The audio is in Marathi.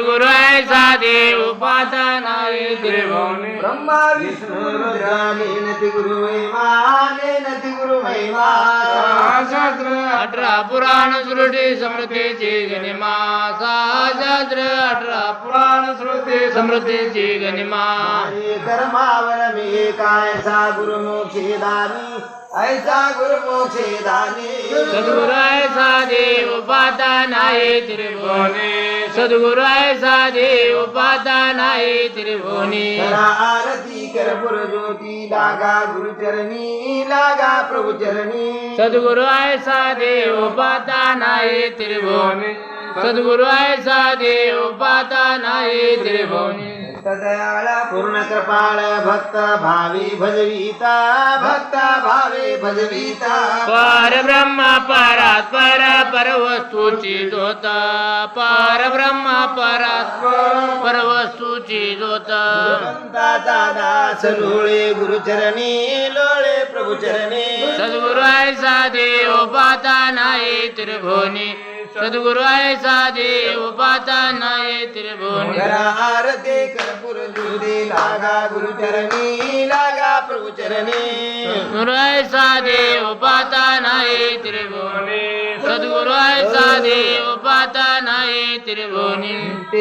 గురు ఐసాదేవు పురాణ శృతి సమృతి చేగని మాత్ర శాస్త్ర పురాణ శృతి సమృతి చేగని మా. కర్మావరమి గురు మోక్షేదాని ఐసా గురు సద్గురు ఐసా దేవు పాతనాయి త్రిభువనే सद्गुरु ऐसा देव पाता नाही त्रिभुवनी. आरती कर पुर ज्योती लागा गुरु चरणी लागा प्रभु चरणी सद्गुरु ऐसा देव पाता नाही त्रिभुवनी. सद्गुरु ऐसा देव पाता नाही त्रिभुवनी. दयाळा पूर्ण कृपाळ भक्त भावी भजविता भक्त भावे भजविता. परब्रह्म परात पर परवस्तूची ज्योत. परब्रह्म परात पर वस्तूची ज्योत. भगवंताचा दास लोळे गुरुचरणी लोळे प्रभु चरणी सद्गुरु ऐसा देव पाता नाही त्रिभुवनी। सद्गुरु ऐसा देव पाता नाही त्रिभुवनी आरती कर पुर ज्योती लागा गुरुचरणी लागा प्रभु चरणी सद्गुरु ऐसा देव पाता नाही त्रिभुवनी। सद्गुरु ऐसा देव पाता नाही त्रिभुवनी।